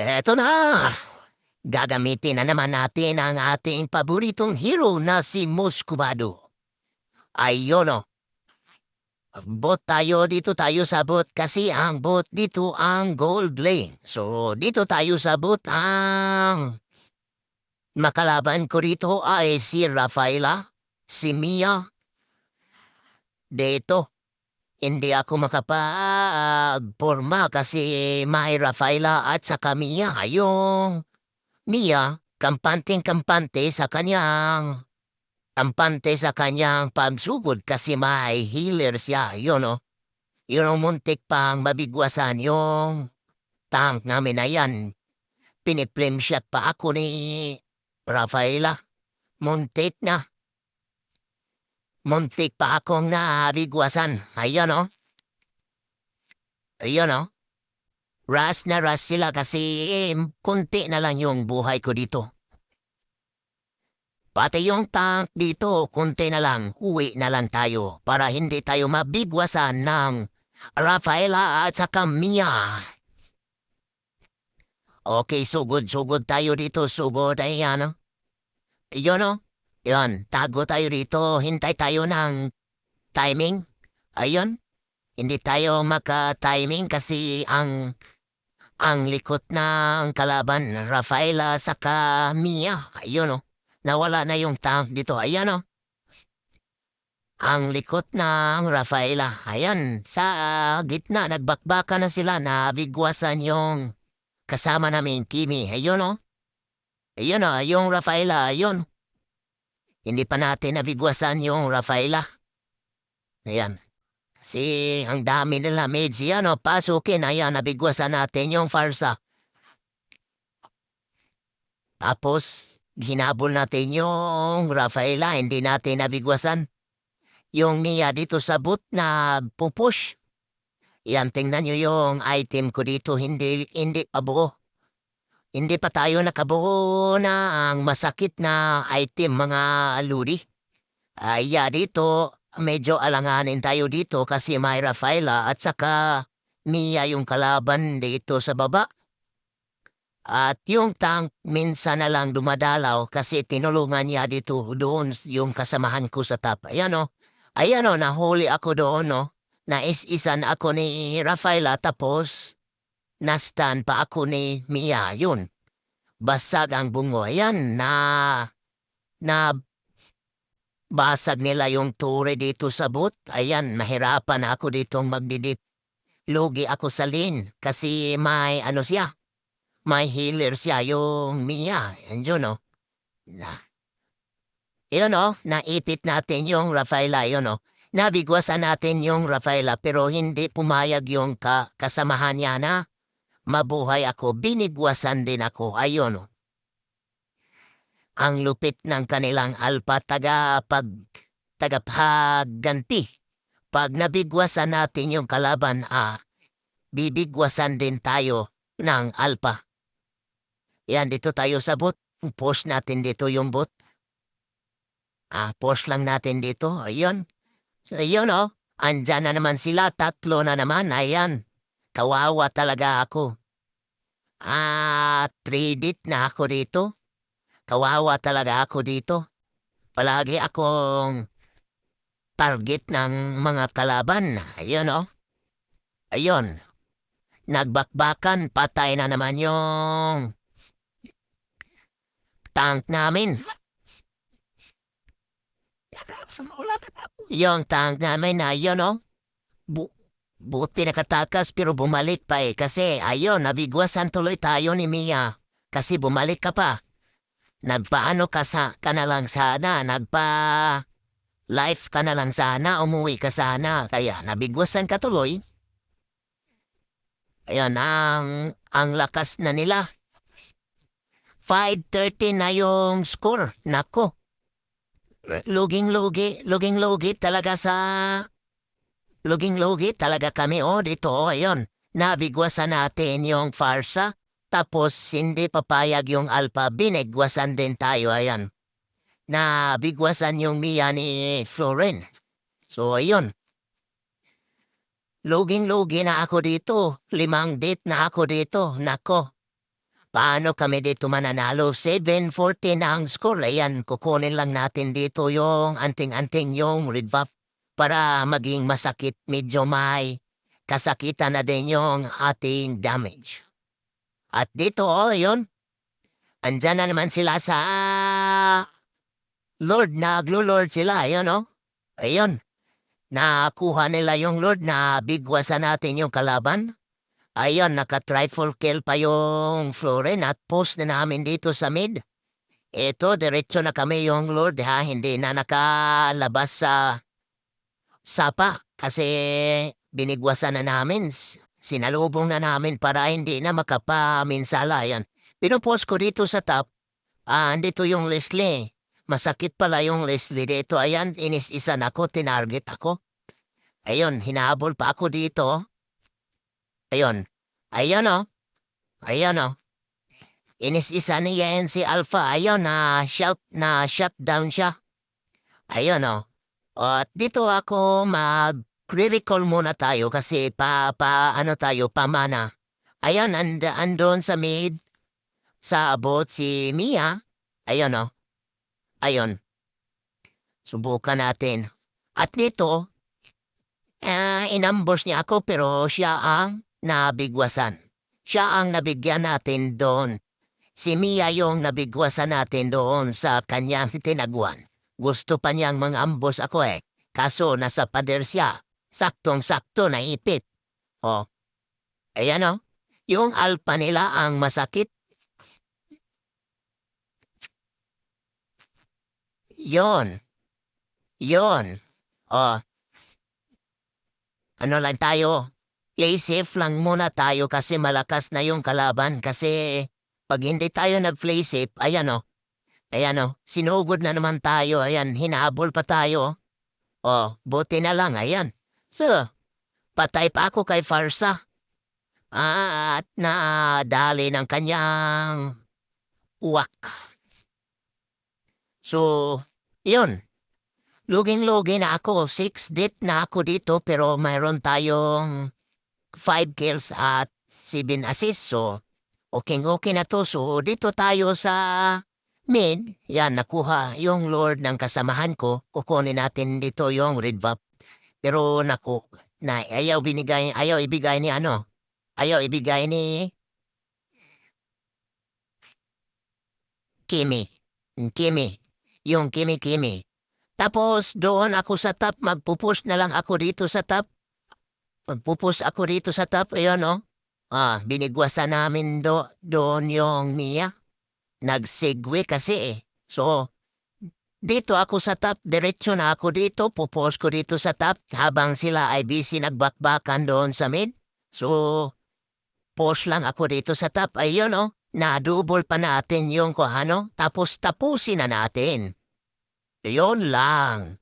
Eto na! Gagamitin na naman natin ang ating paboritong hero na si Muscovado. Ayun o. Bot tayo, dito tayo sa bot kasi ang bot dito ang gold lane. So, dito tayo sa bot ang... Makalaban ko rito ay si Rafaela, si Mia. Dito, hindi ako makapagporma kasi may Rafaela at saka Mia. Yung Mia, kampanteng-kampante sa kanyang kampante sa kanyang pagsugod kasi may healer siya. Yun o. Yun ang muntik pang mabigwasan yung tank namin na yan. Piniplim shot pa ako ni Rafaela. Muntik na. Muntik pa akong nabigwasan. Ayan o. Ayan o. Ras na ras sila kasi eh, kunti na lang yung buhay ko dito. Pati yung tank dito, kunti na lang, uwi na lang tayo para hindi tayo mabigwasan ng Rafaela at saka Mia. Okay, sugod-sugod tayo dito, sugod, ayan. Yun o, yun, tago tayo dito, hintay tayo ng timing. Ayun, hindi tayo maka-timing kasi ang ang likot ng kalaban, Rafaela saka Mia. Ayun o, nawala na yung tank dito. Ayan o. Ang likot ng Rafaela. Ayan, sa gitna, nagbakbaka na sila, nabigwasan yung kasama namin, Kimi. Ayun o. Ayun o, yung Rafaela, ayun. Hindi pa natin nabigwasan yung Rafaela. Ayan. Si ang dami nila maids yan o, pasukin, ayan, nabigwasan natin yung farsa. Tapos, ginabol natin yung Rafaela, hindi natin nabigwasan. Yung niya dito sa boot na pupush. Yan, tingnan nyo yung item ko dito, hindi, hindi pa buo. Hindi pa tayo nakabuo na ang masakit na item mga ludi. Ay, yeah, dito, medyo alanganin tayo dito kasi may Rafaela at saka Mia yung kalaban dito sa baba. At yung tank minsan na lang dumadalaw kasi tinulungan niya dito doon yung kasamahan ko sa top. Ayan o. Ayan o, nahuli ako doon o. Nais-isan ako ni Rafaela tapos nastan pa ako ni Mia. Yun. Basag ang bungo. Ayan na na basag nila yung ture dito sa boot. Ayan, mahirapan ako ditong magdidip. Lugi ako sa lane kasi may ano siya. May healer siya yung Mia. Yan yun o. Na. Yun o, naipit natin yung Rafaela yun o. Nabigwasan natin yung Rafaela pero hindi pumayag yung ka kasamahan niya na mabuhay ako. Binigwasan din ako. Ayun o. Ang lupit ng kanilang alpa taga pag tagapagganti. Pag nabigwasan natin yung kalaban, ah, bibigwasan din tayo ng alpa. Yan, dito tayo sa bot. Post natin dito yung bot. Ah, post lang natin dito. Ayun. So, ayun oh. Andyan na naman sila. Tatlo na naman. Ayan. Kawawa talaga ako. Ah, 3 na ako dito. Kawawa talaga ako dito. Palagi akong target ng mga kalaban. Ayun oh. Ayun. Nagbakbakan, patay na naman yung tank namin. Yung tank namin na yun, oh. Bu buti nakatakas pero bumalik pa eh. Kasi ayun, nabigwasan tuloy tayo ni Mia. Kasi bumalik ka pa. Nagpaano ka, sa, ka na lang sana. Nagpa life ka na lang sana. Umuwi ka sana. Kaya nabigwasan ka tuloy. Ayun, ang, ang lakas na nila. 5.30 na yung score. Nako. Luging-lugi, luging-lugi talaga sa... Luging-lugi talaga kami, oh, dito, oh, ayun. Nabigwasan natin yung farsa, tapos hindi papayag yung alpha, binigwasan din tayo, ayan. Nabigwasan yung Mia ni Floren. So, ayun. Luging-lugi na ako dito. Limang date na ako dito. Nako. Paano kami dito mananalo? 740 na ang score. Ayan, kukunin lang natin dito yung anting-anting yung red buff para maging masakit. Medyo may kasakitan na din yung ating damage. At dito, oh, yun. Andyan na naman sila sa Lord, naglo-Lord sila, ayun, oh. Ayun. Nakuha nila yung Lord na bigwasan natin yung kalaban. Ayun, naka-trifle kill pa yung Florin at post na namin dito sa mid. Ito, diretso na kami yung Lord ha, hindi na nakalabas sa sapa kasi binigwasan na namin. Sinalubong na namin para hindi na makapaminsala yan. Pinupost ko dito sa top, ah, andito yung Leslie. Masakit pala yung Leslie dito. Ayan, inis-isa na ako, tinarget ako. Ayun, hinahabol pa ako dito. Ayun. Ayun o. Ayun o. Inis-isa niya yan Alpha. Ayun na shut na shutdown siya. Ayun o. At dito ako mag-recall muna tayo kasi pa, pa ano tayo, pamana. Ayun, and, andon sa mid, sa abot si Mia. Ayun o. Ayun. Subukan natin. At dito, ah, inambos niya ako pero siya ang nabigwasan. Siya ang nabigyan natin doon. Si Mia yung nabigwasan natin doon sa kanyang tinaguan. Gusto pa niyang mangambos ako eh. Kaso nasa pader siya. Saktong-sakto na ipit. Oh. Ayan oh. Yung alpa nila ang masakit. Yon. Yon. Oh. Ano lang tayo? Play safe lang muna tayo kasi malakas na yung kalaban kasi pag hindi tayo nag-play safe, ayan o. Ayan o, sinugod na naman tayo, ayan, hinahabol pa tayo. O, buti na lang, ayan. So, patay pa ako kay Farsa. At nadali ng kanyang uwak. So, yun. Luging-lugi na ako. Six dit na ako dito pero mayroon tayong 5 kills at 7 assists. So, okay-okay na to. So, dito tayo sa mid. Yan, nakuha yung Lord ng kasamahan ko. Kukunin natin dito yung red buff. Pero naku, na, ayaw binigay, ayaw ibigay ni ano. Ayaw ibigay ni Kimi. Kimi. Yung Kimi-Kimi. Tapos doon ako sa top, magpupush na lang ako dito sa top. Magpupus ako rito sa top, ayan oh. Ah, binigwasan namin do, doon yung Mia. Nagsegwe kasi eh. So, dito ako sa top, diretso na ako dito, pupos ko dito sa top habang sila ay busy nagbakbakan doon sa mid. So, post lang ako dito sa top, ayun oh. Na-double pa natin yung kung ano, tapos tapusin na natin. Yun lang.